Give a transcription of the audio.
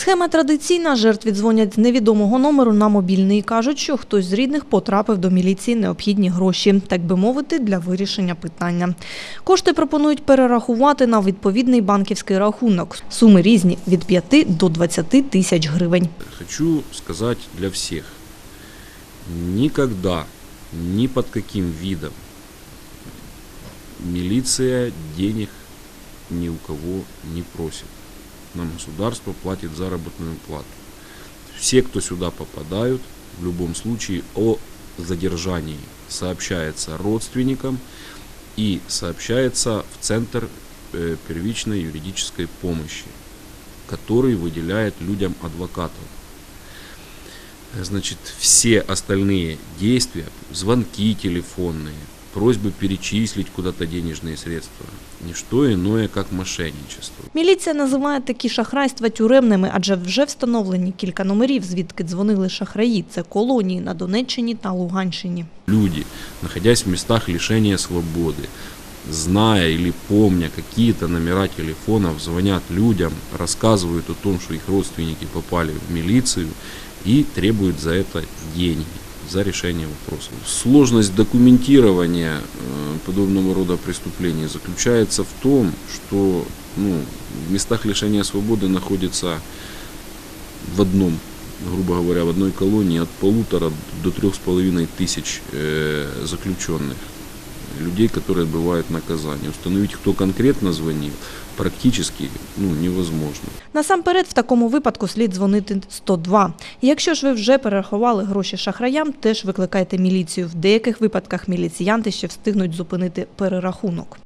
Схема традиційна. Жертві дзвонять з невідомого номеру на мобільний і кажуть, що хтось з рідних потрапив до міліції необхідні гроші, так би мовити, для вирішення питання. Кошти пропонують перерахувати на відповідний банківський рахунок. Суми різні від 5 до 20 тисяч гривень. Хочу сказать для всех. Никогда, ни под каким видом милиция денег ни у кого не просит. Нам государство платит заработную плату. Все, кто сюда попадают, в любом случае о задержании сообщается родственникам и сообщается в Центр э, первичной юридической помощи, который выделяет людям адвокатов. Значит, все остальные действия, звонки телефонные, просьбы перечислить куда-то денежные средства, не что иное, как мошенничество. Міліція називає такі шахрайства тюремними, адже вже встановлені кілька номерів, звідки дзвонили шахраї. Це колонії на Донеччині та Луганщині. Люди, находясь в местах лишения свободы, зная или помня какие-то номера телефонов, звонят людям, рассказывают о том, что их родственники попали в милицию и требуют за это деньги за решение вопросов. Сложность документирования э, подобного рода преступлений заключается в том, что ну, в местах лишения свободы находится в одном, грубо говоря, в одной колонии от полутора до трех с половиной тысяч э, заключенных, людей, которые отбывают наказание. Установить, кто конкретно звонил, практически ну, невозможно. Насамперед, в такому випадку слід дзвонити 102. І Якщо ж ви вже перерахували гроші шахраям, теж викликайте міліцію. В деяких випадках міліціянти ще встигнуть зупинити перерахунок.